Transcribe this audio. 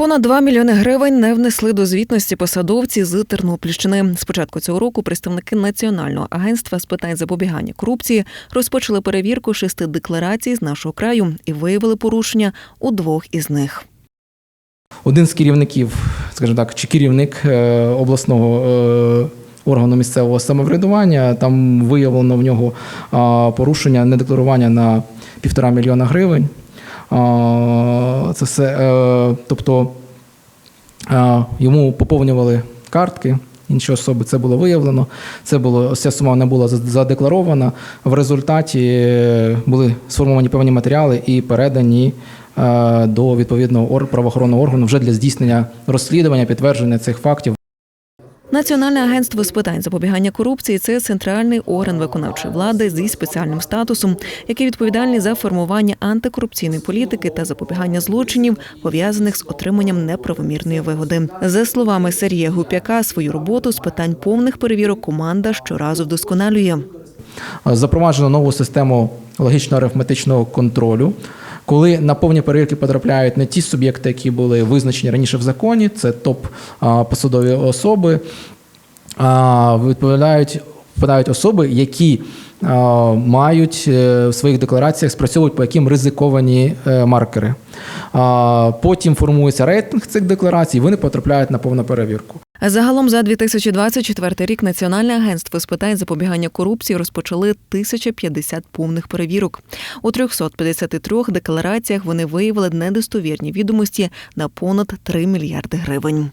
Понад 2 мільйони гривень не внесли до звітності посадовці з Тернопільщини. З початку цього року представники Національного агентства з питань запобігання корупції розпочали перевірку шести декларацій з нашого краю і виявили порушення у двох із них. Один з керівників, скажімо так, чи керівник е, обласного е, органу місцевого самоврядування, там виявлено в нього порушення недекларування на півтора мільйона гривень. Це все, е, тобто йому поповнювали картки. Інші особи це було виявлено. Це було ця сума не була задекларована. В результаті е, були сформовані певні матеріали і передані е, до відповідного ор- правоохоронного органу вже для здійснення розслідування, підтвердження цих фактів. Національне агентство з питань запобігання корупції це центральний орган виконавчої влади зі спеціальним статусом, який відповідальний за формування антикорупційної політики та запобігання злочинів, пов'язаних з отриманням неправомірної вигоди. За словами Сергія Гупяка, свою роботу з питань повних перевірок команда щоразу вдосконалює. Запроваджено нову систему логічно-арифметичного контролю. Коли на повні перевірки потрапляють не ті суб'єкти, які були визначені раніше в законі, це топ посадові особи, відповідають впадають особи, які мають е, в своїх деклараціях спрацьовують по яким ризиковані е, маркери. Потім формується рейтинг цих декларацій, вони потрапляють на повну перевірку. Загалом за 2024 рік Національне агентство з питань запобігання корупції розпочали 1050 повних перевірок. У 353 деклараціях вони виявили недостовірні відомості на понад 3 мільярди гривень.